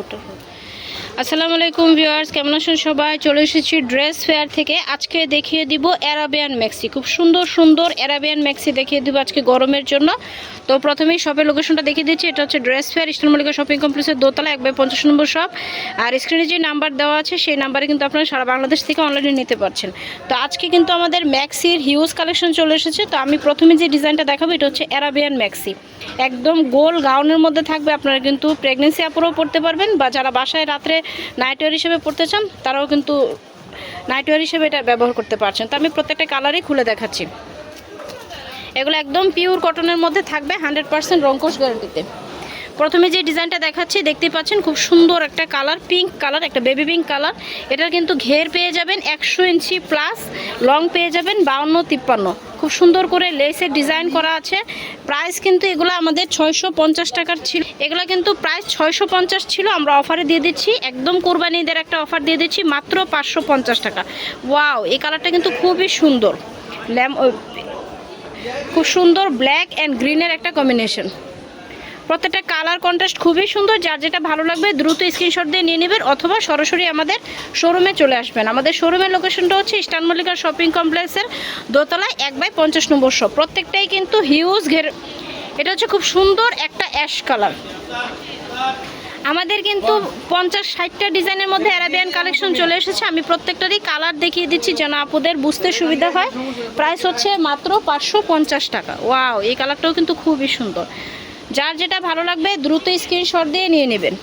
নম্বরটা আসসালামু আলাইকুম ভিউয়ার্স, কেমন আছেন সবাই? চলে এসেছি ড্রেস ফেয়ার থেকে। আজকে দেখিয়ে দিব অ্যারাবিয়ান ম্যাক্সি। খুব সুন্দর সুন্দর অ্যারাবিয়ান ম্যাক্সি দেখিয়ে দিব আজকে গরমের জন্য। তো প্রথমেই শপের লোকেশনটা দেখিয়ে দিচ্ছি। এটা হচ্ছে dress fair, eastern Mallika shopping কমপ্লেক্সের দোতলা, এক বাই পঞ্চাশ নম্বর শপ আর স্ক্রিনে যে নাম্বার দেওয়া আছে, সেই নাম্বারে কিন্তু আপনারা সারা বাংলাদেশ থেকে অনলাইনে নিতে পারছেন। তো আজকে কিন্তু আমাদের ম্যাক্সির হিউজ কালেকশন চলে এসেছে। তো আমি প্রথমে যে ডিজাইনটা দেখাবো, এটা হচ্ছে অ্যারাবিয়ান ম্যাক্সি। একদম গোল গাউনের মধ্যে থাকবে, আপনারা কিন্তু প্রেগনেন্সি আপুরও পড়তে পারবেন। বা যারা বাসায় রাত্রে নাইটওয়ার হিসেবে পড়তে চান, তারাও কিন্তু নাইটওয়ার হিসেবে এটা ব্যবহার করতে পারছেন। তো আমি প্রত্যেকটা কালারই খুলে দেখাচ্ছি। এগুলো একদম পিওর কটনের মধ্যে থাকবে হান্ড্রেড পারসেন্ট রঙ্কশ গ্যারান্টিতে প্রথমে যে ডিজাইনটা দেখাচ্ছি দেখতে পাচ্ছেন খুব সুন্দর একটা কালার পিঙ্ক কালার, একটা বেবি পিঙ্ক কালার। এটার কিন্তু ঘের পেয়ে যাবেন একশো ইঞ্চি প্লাস লং পেয়ে যাবেন বাউন্ন তিপ্পান্ন। খুব সুন্দর করে লেসের ডিজাইন করা আছে। প্রাইস কিন্তু এগুলো আমাদের ছয়শো পঞ্চাশ টাকার ছিল। এগুলো কিন্তু প্রাইস ছয়শো পঞ্চাশ ছিল, আমরা অফারে দিয়ে দিচ্ছি। একদম কোরবানিদের একটা অফার দিয়ে দিচ্ছি, মাত্র পাঁচশো পঞ্চাশ টাকা। ওয়াও এই কালারটা কিন্তু খুবই সুন্দর। ল্যাম খুব সুন্দর ব্ল্যাক অ্যান্ড গ্রিনের একটা কম্বিনেশন প্রত্যেকটা কালার কন্ট্রাস্ট খুবই সুন্দর। যার যেটা ভালো লাগবে দ্রুত স্ক্রিনশট দিয়ে নিয়ে নেবেন অথবা সরাসরি আমাদের শোরুমে চলে আসবেন। আমাদের শোরুমের লোকেশনটা হচ্ছে ইস্টার্ন মল্লিকা শপিং কমপ্লেক্সের দোতলায় এক বাই পঞ্চাশ নম্বর শপ প্রত্যেকটাই কিন্তু হিউজ ঘের এটা হচ্ছে খুব সুন্দর একটা অ্যাশ কালার আমাদের কিন্তু পঞ্চাশ ষাটটা ডিজাইনের মধ্যে অ্যারাবিয়ান কালেকশন চলে এসেছে। আমি প্রত্যেকটারই কালার দেখিয়ে দিচ্ছি যেন আপুদের বুঝতে সুবিধা হয়। প্রাইস হচ্ছে মাত্র পাঁচশো পঞ্চাশ টাকা। ওয়াও এই কালারটাও কিন্তু খুবই সুন্দর। যার যেটা ভালো লাগবে দ্রুত স্ক্রিনশট দিয়ে নিয়ে নেবেন।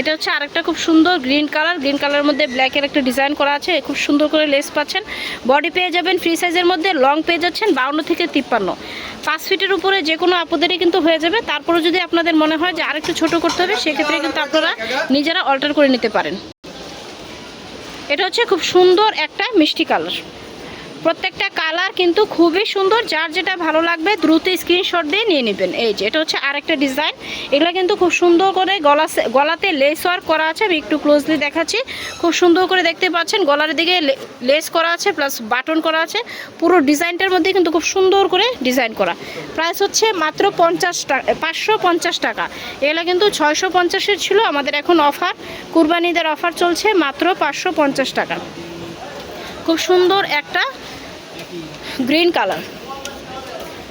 এটা হচ্ছে আরেকটা খুব সুন্দর গ্রিন কালার গ্রিন কালারের মধ্যে ব্ল্যাকের একটা ডিজাইন করা আছে। খুব সুন্দর করে লেস পাচ্ছেন। বডি পেয়ে যাবেন ফ্রি সাইজের মধ্যে লং পেয়ে যাচ্ছেন বাউন্ন থেকে তিপ্পান্ন। পাঁচ ফিটের উপরে যে কোনো আপদেরই কিন্তু হয়ে যাবে। তারপরে যদি আপনাদের মনে হয় যে আরেকটু ছোট করতে হবে, সেক্ষেত্রে কিন্তু আপনারা নিজেরা অল্টার করে নিতে পারেন। এটা হচ্ছে খুব সুন্দর একটা মিষ্টি কালার প্রত্যেকটা কালার কিন্তু খুবই সুন্দর। যার যেটা ভালো লাগবে দ্রুত স্ক্রিনশট দিয়ে নিয়ে নেবেন। এই যে, এটা হচ্ছে আরেকটা ডিজাইন এগুলো কিন্তু খুব সুন্দর করে গলা গলাতে লেস ওয়ার্ক করা আছে। আমি একটু ক্লোজলি দেখাচ্ছি। খুব সুন্দর করে দেখতে পাচ্ছেন, গলার দিকে লেস করা আছে প্লাস বাটন করা আছে। পুরো ডিজাইনটার মধ্যে কিন্তু খুব সুন্দর করে ডিজাইন করা। প্রাইস হচ্ছে মাত্র পঞ্চাশ টাকা পাঁচশো পঞ্চাশ টাকা। এগুলো কিন্তু ছয়শো পঞ্চাশের ছিল, আমাদের এখন অফার কুরবানিদের অফার চলছে মাত্র পাঁচশো পঞ্চাশ টাকা। খুব সুন্দর একটা গ্রিন কালার।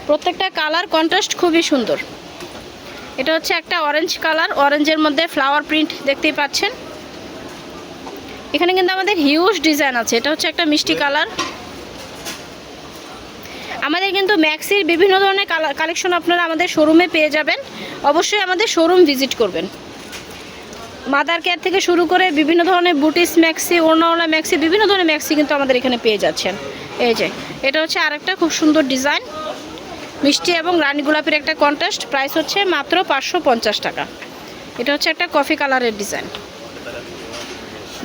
প্রত্যেকটা কালার কন্ট্রাস্ট খুবই সুন্দর। এটা হচ্ছে একটা অরেঞ্জ কালার অরেঞ্জের মধ্যে ফ্লাওয়ার প্রিন্ট দেখতেই পাচ্ছেন। এখানে কিন্তু আমাদের হিউজ ডিজাইন আছে। এটা হচ্ছে একটা মিষ্টি কালার। আমাদের কিন্তু ম্যাক্সির বিভিন্ন ধরনের কালেকশন আপনারা আমাদের শোরুমে পেয়ে যাবেন। অবশ্যই আমাদের শোরুম ভিজিট করবেন। মাদার কেয়ার থেকে শুরু করে বিভিন্ন ধরনের বুটিস, ম্যাক্সি ওড়নাওয়ালা ম্যাক্সি, বিভিন্ন ধরনের ম্যাক্সি কিন্তু আমাদের এখানে পেয়ে যাচ্ছেন। এই যে, এটা হচ্ছে আরেকটা খুব সুন্দর ডিজাইন। মিষ্টি এবং রানী গোলাপের একটা কন্ট্রাস্ট। প্রাইস হচ্ছে মাত্র পাঁচশো পঞ্চাশ টাকা। এটা হচ্ছে একটা কফি কালারের ডিজাইন।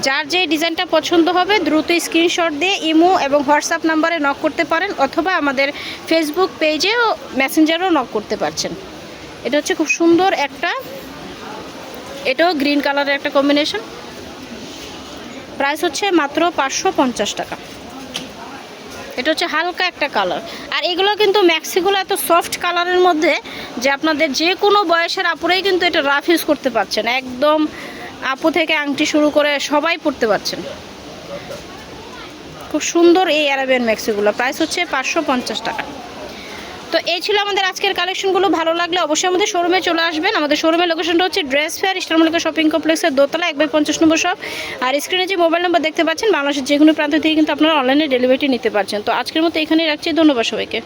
যার যে ডিজাইনটা পছন্দ হবে, দ্রুত স্ক্রিনশট দিয়ে ইমো এবং হোয়াটসঅ্যাপ নাম্বারে নক করতে পারেন অথবা আমাদের ফেসবুক পেজেও, মেসেঞ্জারও নক করতে পারছেন। এটা হচ্ছে খুব সুন্দর একটা এটাও গ্রিন কালারের একটা কম্বিনেশন। প্রাইস হচ্ছে মাত্র পাঁচশো পঞ্চাশ টাকা। এটা হচ্ছে হালকা একটা কালার। আর এগুলো কিন্তু ম্যাক্সিগুলো এত সফট কালারের মধ্যে যে আপনাদের যে কোনো বয়সের আপুরাই কিন্তু এটা রাফ ইউজ করতে পারছেন। একদম আপু থেকে আংটি শুরু করে সবাই পড়তে পারছেন। খুব সুন্দর এই অ্যারাবিয়ান ম্যাক্সিগুলো। প্রাইস হচ্ছে পাঁচশো পঞ্চাশ টাকা। তো এই ছিল আমাদের আজকের কালেকশনগুলো ভালো লাগলে অবশ্যই আমাদের শোরুমে চলে আসবেন। আমাদের শোরুমের লোকেশনটা হচ্ছে ড্রেস ফেয়ার ইস্টারমলিকা শপিং কমপ্লেক্সের দোতলা, এক বাই পঞ্চাশ নম্বর সব আর স্ক্রিনে যে মোবাইল নম্বর দেখতে পাচ্ছেন, বাংলাদেশের যে কোনো প্রান্ত থেকে কিন্তু আপনারা অনলাইনে ডেলিভারি নিতে পারছেন। তো আজকের মতো এখানেই রাখছি। ধন্যবাদ সবাইকে।